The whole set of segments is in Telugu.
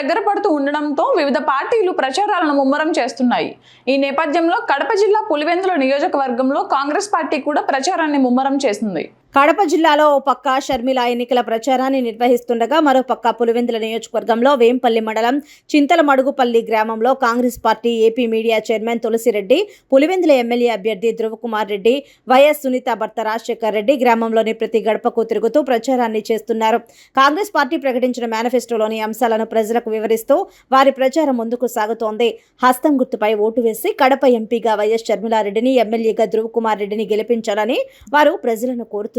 దగ్గర పడుతూ ఉండడంతో వివిధ పార్టీలు ప్రచారాలను ముమ్మరం చేస్తున్నాయి. ఈ నేపథ్యంలో కడప జిల్లా పులివెందుల నియోజకవర్గంలో కాంగ్రెస్ పార్టీ కూడా ప్రచారాన్ని ముమ్మరం చేసింది. కడప జిల్లాలో ఓ పక్క షర్మిల ఎన్నికల ప్రచారాన్ని నిర్వహిస్తుండగా మరో పక్క పులివెందుల నియోజకవర్గంలో వేంపల్లి మండలం చింతలమడుగుపల్లి గ్రామంలో Congress party AP media chairman Tulasireddy Pulivendula MLA అభ్యర్థి ధ్రువకుమార్ రెడ్డి వైఎస్ సునీత భర్త రాజశేఖర్ రెడ్డి గ్రామంలోని ప్రతి గడపకు తిరుగుతూ ప్రచారాన్ని చేస్తున్నారు. కాంగ్రెస్ పార్టీ ప్రకటించిన మేనిఫెస్టోలోని అంశాలను ప్రజలకు వివరిస్తూ వారి ప్రచారం ముందుకు సాగుతోంది. హస్తం గుర్తుపై ఓటు వేసి కడప ఎంపీగా వైఎస్ షర్మిలారెడ్డిని ఎమ్మెల్యేగా ధ్రువకుమార్ రెడ్డిని గెలిపించాలని వారు ప్రజలను కోరుతున్నారు.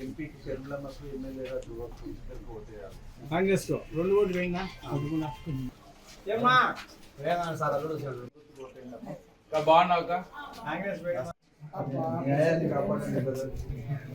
ఎంపీకి షర్మిలమ్మకు ఎమ్మెల్యేగా ధ్రువకు ఇద్దరికి ఓటేయాలి కాంగ్రెస్లో రెండు ఓట్లు అనుకున్నా ఏమ్మా? వేయనా సార్ అల్లుడు సార్ బాగున్నావు కాంగ్రెస్ brother.